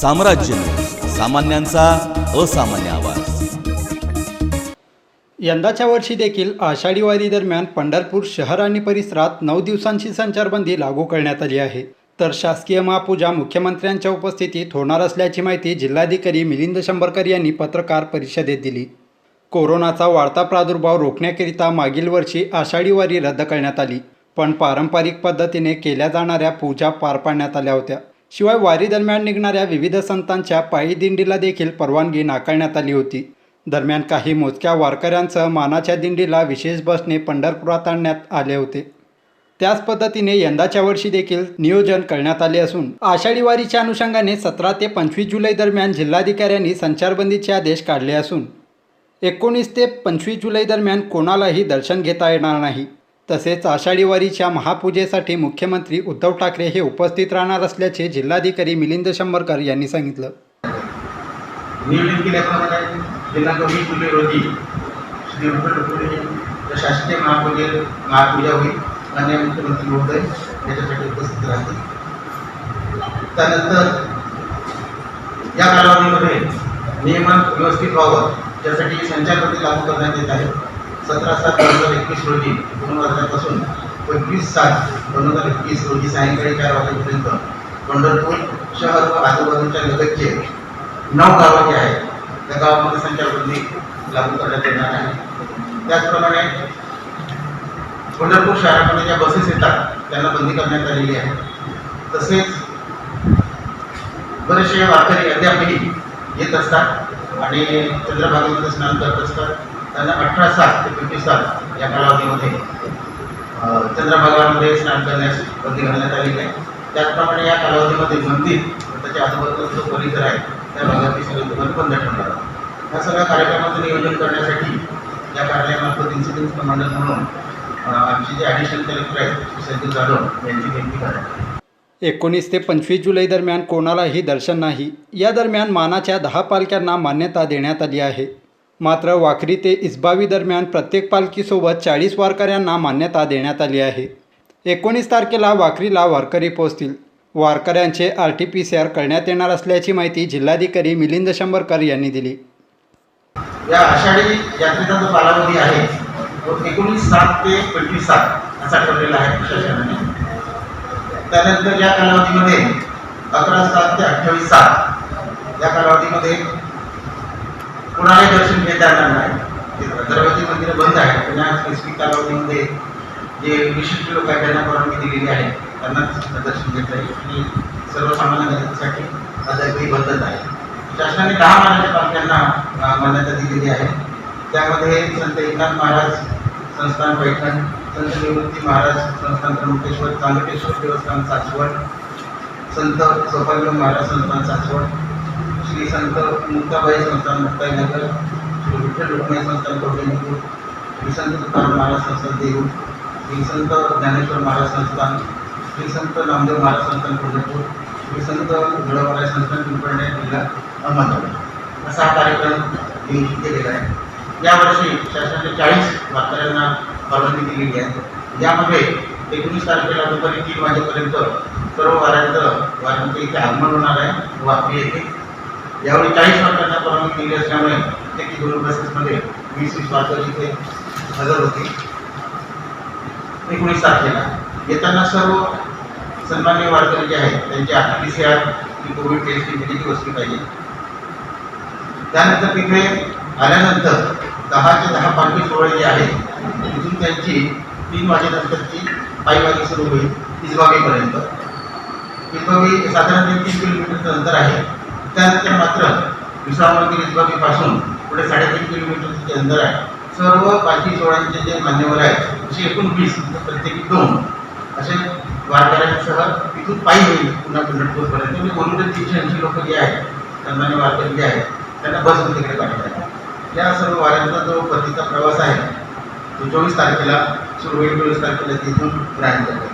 साम्राज्य सामान्यांचा असामान्य आवाज. यंदाच्या वर्षी देखील आषाढी वारी दरम्यान पंढरपूर शहर आणि परिसरात नऊ दिवसांची संचारबंदी लागू करण्यात आली आहे. तर शासकीय महापूजा मुख्यमंत्र्यांच्या उपस्थितीत होणार असल्याची माहिती जिल्हाधिकारी मिलिंद शंभरकर यांनी पत्रकार परिषदेत दिली. कोरोनाचा वाढता प्रादुर्भाव रोखण्याकरिता मागील वर्षी आषाढी वारी रद्द करण्यात आली. पण पारंपरिक पद्धतीने केल्या जाणाऱ्या पूजा पार पाडण्यात आल्या होत्या. शिवाय वारीदरम्यान निघणाऱ्या विविध संतांच्या पायी दिंडीला देखील परवानगी नाकारण्यात आली होती. दरम्यान काही मोजक्या वारकऱ्यांसह मानाच्या दिंडीला विशेष बसने पंढरपुरात आणण्यात आले होते. त्याच पद्धतीने यंदाच्या वर्षी देखील नियोजन करण्यात आले असून आषाढी वारीच्या अनुषंगाने सतरा ते पंचवीस जुलै दरम्यान जिल्हाधिकाऱ्यांनी संचारबंदीचे आदेश काढले असून एकोणीस ते पंचवीस जुलै दरम्यान कोणालाही दर्शन घेता येणार नाही. तसेच आषाढी वारीच्या महापूजेसाठी मुख्यमंत्री उद्धव ठाकरे हे उपस्थित राहणार असल्याचे जिल्हाधिकारी मिलिंद शंभरकर यांनी सांगितलं. नियोजन केल्याप्रमाणे जिल्हा कमी पूजे रोजी श्री विठ्ठल शासकीय महापूजे महापूजा होईल. मान्य मुख्यमंत्री महोदय याच्यासाठी उपस्थित राहतील. त्यानंतर या कालावधीमध्ये नियमन व्यवस्थित व्हावं त्यासाठी संचारबंदी लागू करण्यात येत आहे. सतरा सात दोन हजार एकवीस रोजी दोन वाजल्यापासून पंचवीस सात दोन हजार एकवीस रोजी सायंकाळी चार वाजेपर्यंत पंढरपूर शहर व आजूबाजूच्या लगतचे नऊ गावं जे आहेत त्या गावामध्ये संचारबंदी लागू करण्यात येणार आहे. त्याचप्रमाणे पंढरपूर शहरामध्ये ज्या बसेस येतात त्यांना बंदी करण्यात आलेली आहे. तसेच बरेचसे वारकरी अद्यापही येत असतात आणि चंद्रभागेमध्ये स्नान करत असतात. त्यांना अठरा सात ते पंचवीस सात या कालावधीमध्ये चंद्रभागामध्ये स्नान करण्यास बंदी घालण्यात आलेली आहे. त्याचप्रमाणे या कालावधीमध्ये मंदिर त्याच्या आजूबाजूचा जो परिसर आहे त्या भागातील सगळे दुकान बंद ठेवणार आहोत या सगळ्या कार्यक्रमाचं नियोजन करण्यासाठी या कार्यालयामार्फत इन्सिडेन्स कमांडर म्हणून आमचे जे ॲडिशनल कलेक्टर आहेत श्री जाधव यांची नेमकी करण्यात एकोणीस ते पंचवीस जुलै दरम्यान कोणालाही दर्शन नाही. या दरम्यान मानाच्या दहा पालक्यांना मान्यता देण्यात आली आहे. मात्र वाखरी ते इस्बावी दरम्यान प्रत्येक पालखीसोबत चाळीस वारकऱ्यांना मान्यता देण्यात आली आहे. एकोणीस तारखेला वाखरीला वारकरी पोहोचतील. वारकऱ्यांचे R T P C R करण्यात येणार असल्याची माहिती जिल्हाधिकारी मिलिंद शंभरकर यांनी दिली. या आषाढी यात्रेचा जो कालावधी आहे तो एकोणीस सात ते पंचवीस सात असा ठरलेला आहे प्रशासनाने. त्यानंतर या कालावधीमध्ये अकरा सात ते अठ्ठावीस सात या कालावधीमध्ये कुणालाही दर्शन घेता येणार नाही. ते दरवाजे मंदिरं बंद आहेत. पण या स्पेसिफिक कालावधीमध्ये जे विशिष्ट लोक आहेत त्यांना परवानगी दिलेली आहे. त्यांनाच दर्शन घेता येईल. आणि सर्वसामान्य जनतेसाठी अद्यापही बंदच आहे. शासनाने दहा महाराज पालख्यांना मान्यता दिलेली आहे. त्यामध्ये संत एकनाथ महाराज संस्थान पैठण संत निवृत्ती महाराज संस्थान त्र्यंबकेश्वर चांगटेश्वर देवस्थान सासवड संत सौभाग्य महाराज संस्थान सासवड श्री संत मुक्ताबाई संस्थान मुक्ताईनगर विठ्ठल रुक्मिणी संस्थान कौटुंबपूर श्री संत तुकाराम महाराज संस्थान देऊळ श्री संत ज्ञानेश्वर महाराज संस्थान. श्री संत नामदेव महाराज संस्थान कोल्हापूर. श्री संत गुळाबाई संस्थान पिंपळणे जिल्हा अहमदनगर. असा हा कार्यक्रम नियोजित केलेला आहे. यावर्षी शासनाने चाळीस वारकऱ्यांना परवानगी दिलेली आहे. यामध्ये एकोणीस तारखेला दुपारी तीन वाजेपर्यंत सर्व वाऱ्यांचं वाऱ्यांचं इथे आगमन होणार आहे. वापरी येथे. यावेळी चाळीस वारकऱ्यांना परवानगी दिली असल्यामुळे प्रत्येकी दोन बसेसमध्ये वीस वीस वाजता इथे हजर होती. एकोणीस तारखेला येताना सर्व सन्मान्य वारकरी जे आहेत त्यांची आर टी सी आर ही कोविड टेस्टिंग केलेली असली पाहिजे? त्यानंतर तिथे आल्यानंतर दहा ते दहा पालखी सोहळे जे आहेत तिथून त्यांची तीन वाजेनंतरची पायवारी सुरू होईल इजबागेपर्यंत इजबागी साधारण तीन किलोमीटरचं अंतर आहे. त्यानंतर मात्र विसामती मंदिर पुढे साडेतीन किलोमीटरचे अंतर आहे. सर्व बाकी सोहळ्यांचे जे मान्यवर आहेत असे एकूण वीस म्हणजे प्रत्येकी दोन असे वारकऱ्यांसह तिथून पायी होईल पुन्हा पंढरपूरपर्यंत. म्हणजे बोलून तीनशे ऐंशी लोक जे आहेत सन्मान्य वारकरी जे आहेत त्यांना बस तिकडे पाठवत आहे या सर्व वाऱ्यांचा जो परतीचा प्रवास आहे तो चोवीस तारखेला सुरू होईल चोवीस तारखेला तिथून ग्रहण करतो